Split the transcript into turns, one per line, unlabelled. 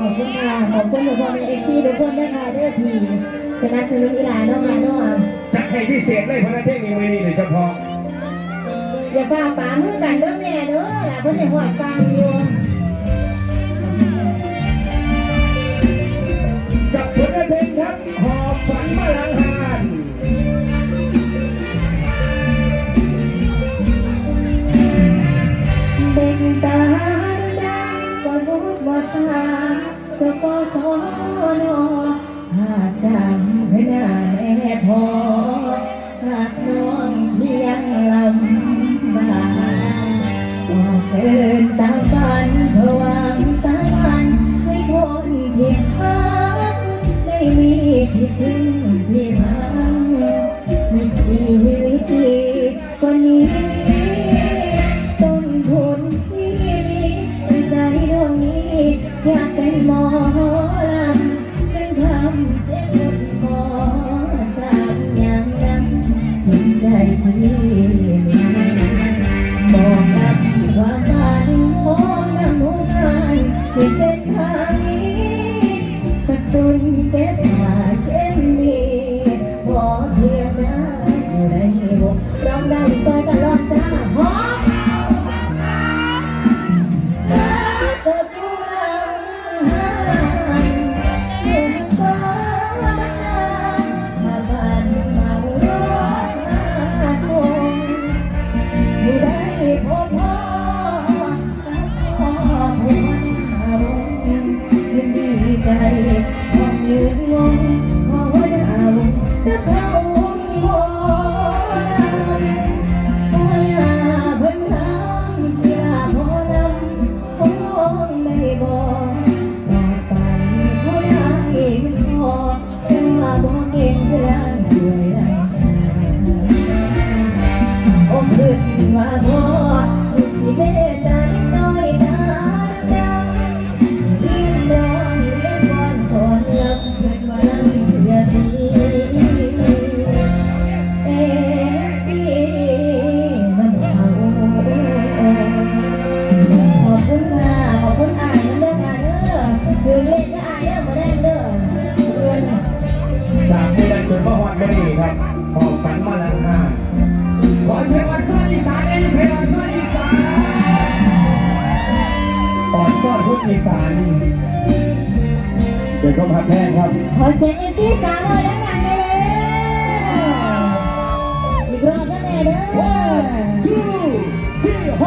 ขอบคุณค่ะขอบคุณทุกคนในเอฟซีทุกคนด้วยค่ะด้วยทีสนับสนุนอีหลานน้องมาโน่
จัดให้พิเศษเลยเพราะนั้นเพลงนี้มือนี้โดยเฉพาะ
อย่าฝ่าป่ามือกันเด้อแม่เด้อล่ะเพิ่นให้หอดฟังอยู่ จะก็สอนอหากจำไม่ได้แม่พอหากน้องเพียงลำบากก็เกินตามฝันเพราะหวังสายพันให้คนเพียงพักได้มีที่พึ่ง ใด้วยแรงใจโอ้ขึ้นว่าทอสิเฮ็ดได้ อนซ้อนพุ
ทธอีสานเดี๋ยวก็พัดแท้ครับ
ขอเสียงเอซีสามเลยแล้วกันเลยอีกรอบนะแม่เด้อ
two three ห